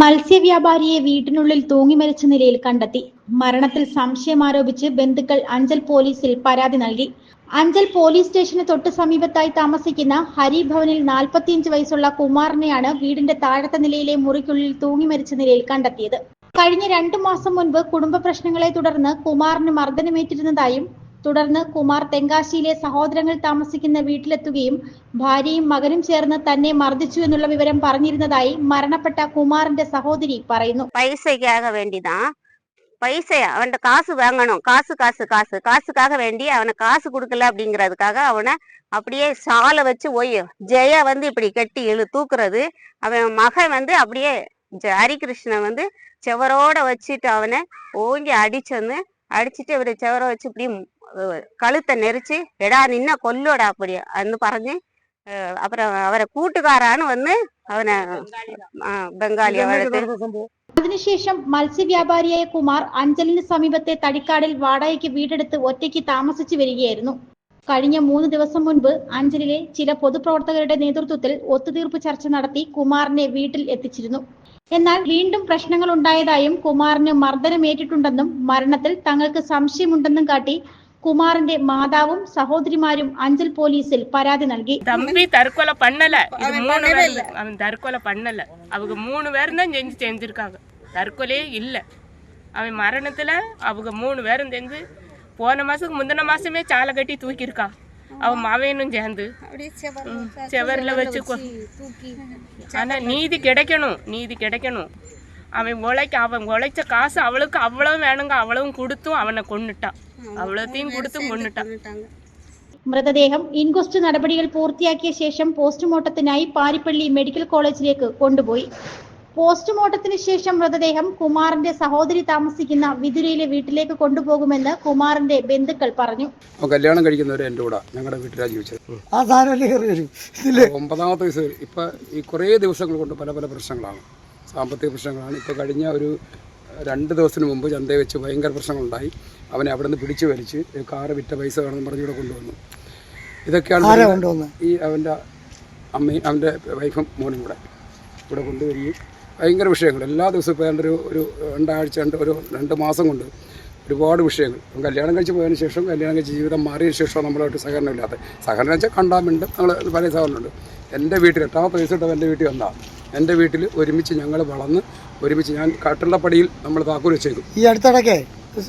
മത്സ്യവ്യാപാരിയെ വീട്ടിനുള്ളിൽ തൂങ്ങി മരിച്ച നിലയിൽ കണ്ടെത്തി. മരണത്തിൽ സംശയം സംശയമാരോപിച്ച് ബന്ധുക്കൾ അഞ്ചൽ പോലീസിൽ പരാതി നൽകി. അഞ്ചൽ പോലീസ് സ്റ്റേഷന് തൊട്ട് സമീപത്തായി താമസിക്കുന്ന ഹരിഭവനിൽ നാൽപ്പത്തിയഞ്ച് വയസ്സുള്ള കുമാറിനെയാണ് വീടിന്റെ താഴത്തെ നിലയിലെ മുറിക്കുള്ളിൽ തൂങ്ങി മരിച്ച നിലയിൽ കണ്ടെത്തിയത്. കഴിഞ്ഞ രണ്ടു മാസം മുൻപ് കുടുംബ പ്രശ്നങ്ങളെ തുടർന്ന് കുമാറിന് മർദ്ദനമേറ്റിരുന്നതായും തുടർന്ന് കുമാർ തെങ്കാശിയിലെ സഹോദരങ്ങൾ താമസിക്കുന്ന വീട്ടിലെത്തുകയും ഭാര്യയും മകനും ചേർന്ന് തന്നെ മർദ്ദിച്ചു എന്നുള്ള വിവരം പറഞ്ഞിരുന്നതായി മരണപ്പെട്ട കുമാറിന്റെ സഹോദരി പറയുന്നു பைசைக்காக வேண்டிதான் பைசை அவன்கிட்ட காசு வாங்கணும் காசு காசு காசு காசுக்காக வேண்டி அவனை காசு கொடுக்கல அப்படிங்கிறதுக்காக அவனை அப்படியே சாலை வச்சு ஒய் ஜெய வந்து இப்படி கட்டி இழு தூக்குறது அவன் மகன் வந்து அப்படியே ஜ- ஹரிகிருஷ்ணன் வந்து செவரோட வச்சுட்டு அவனை ஓங்கி அடிச்சொன்னு அடிச்சிட்டு இவரு செவர வச்சு இப்படி அஹ், கழுத்தை നെറിച്ച് എടാ നിന്ന കൊല്ലോടാ அப்படி എന്ന് പറഞ്ഞ് அப்புறம் അവരെ കൂട്ടുകാരാണ് വന്ന് അവനെ ബംഗാളി അതിനുശേഷം മത്സ്യവ്യാപാരിയായ കുമാർ അഞ്ചലിന് സമീപത്തെ തടിക്കാടിൽ വാടകയ്ക്ക് വീടെടുത്ത് ഒറ്റയ്ക്ക് താമസിച്ചു വരികയായിരുന്നു. കഴിഞ്ഞ മൂന്ന് ദിവസം മുൻപ് അഞ്ചലിലെ ചില പൊതുപ്രവർത്തകരുടെ നേതൃത്വത്തിൽ ഒത്തുതീർപ്പ് ചർച്ച നടത്തി കുമാറിനെ വീട്ടിൽ എത്തിച്ചിരുന്നു. എന്നാൽ വീണ്ടും പ്രശ്നങ്ങൾ ഉണ്ടായതായും കുമാറിന് മർദ്ദനമേറ്റിട്ടുണ്ടെന്നും മരണത്തിൽ തങ്ങൾക്ക് സംശയമുണ്ടെന്നും കാട്ടി കുമാറിന്റെ മാതാവും സഹോദരിമാരും അഞ്ചൽ പോലീസിൽ പരാതി നൽകി தம்பி தற்கொலை பண்ணல இது மூணு பேர் அவன் தற்கொலை பண்ணல அவங்க மூணு பேரும் தான் செஞ்சு செஞ்சிருக்காங்க தற்கொலையே இல்லை அவன் மரணத்துல அவங்க மூணு பேரும் செஞ்சு போன மாசத்துக்கு முந்தின மாசமே சாலை கட்டி தூக்கியிருக்கான் அவன் மவனும் சேர்ந்து ம், செவர்ல வச்சு கொ- ஆனா நீதி கிடைக்கணும் நீதி கிடைக்கணும் அவன் உழைக்க அவன் உழைச்ச காசு அவளுக்கு அவ்வளவு வேணுங்க அவ்வளவும் கொடுத்தும் அவனை கொன்னுட்டான் அவ்வளோத்தையும் கொடுத்தும் கொன்னுட்டான் മൃതദേഹം ഇൻക്വസ്റ്റ് നടപടികൾ പൂർത്തിയാക്കിയ ശേഷം പോസ്റ്റ്മോർട്ടത്തിനായി പാരിപ്പള്ളി മെഡിക്കൽ കോളേജിലേക്ക് കൊണ്ടുപോയി പോസ്റ്റ്മോർട്ടത്തിന് ശേഷം മൃതദേഹം കുമാറിന്റെ സഹോദരി താമസിക്കുന്ന വിതുരയിലെ വീട്ടിലേക്ക് കൊണ്ടുപോകുമെന്ന് കുമാറിന്റെ ബന്ധുക്കൾ പറഞ്ഞു അപ്പോൾ കല്യാണം കഴിക്കുന്നവരെ എൻ്റെ കൂടെ ഞങ്ങളുടെ വീട്ടിലാണ് ജീവിച്ചത് ആ സാധനം കയറി വരും ഇതില് ഒമ്പതാമത്തെ വയസ്സ് ഇപ്പോൾ ഈ കുറേ ദിവസങ്ങൾ കൊണ്ട് പല പല പ്രശ്നങ്ങളാണ് സാമ്പത്തിക പ്രശ്നങ്ങളാണ് ഇപ്പോൾ കഴിഞ്ഞ ഒരു രണ്ട് ദിവസത്തിന് മുമ്പ് ചന്തയിൽ വെച്ച് ഭയങ്കര പ്രശ്നങ്ങളുണ്ടായി. അവനെ അവിടെ നിന്ന് പിടിച്ചു വലിച്ച് കാറ് വിറ്റ പൈസ വേണമെന്ന് പറഞ്ഞ് ഇവിടെ കൊണ്ടുവന്നു. ഇതൊക്കെയാണ് ഈ അവന്റെ അമ്മയും അവന്റെ വൈഫും മോനും കൂടെ. ഇവിടെ കൊണ്ടുവരികയും ഭയങ്കര വിഷയങ്ങൾ. എല്ലാ ദിവസവും ഇപ്പോൾ ഒരു ഒരു രണ്ടാഴ്ച രണ്ട് ഒരു രണ്ട് മാസം കൊണ്ട് ഒരുപാട് വിഷയങ്ങൾ. അപ്പം കല്യാണം കഴിച്ച് പോയതിന് ശേഷം കല്യാണം കഴിച്ച് ജീവിതം മാറിയതിന് ശേഷം നമ്മളായിട്ട് സഹകരണമില്ലാത്ത സഹകരണം വെച്ചാൽ കണ്ടാമുണ്ട് നമ്മൾ പല സഹകരണമുണ്ട്. എന്റെ വീട്ടിൽ എട്ടാമത്തെ വയസ്സിട്ട് എന്റെ വീട്ടിൽ വന്നാൽ എന്റെ വീട്ടിൽ ഒരുമിച്ച് ഞങ്ങൾ വളർന്ന് ഒരുമിച്ച് ഞാൻ കാട്ടുള്ളപ്പടിയിൽ നമ്മൾ താക്കൂർ വെച്ചേക്കും ഈ അടുത്തിടയ്ക്ക്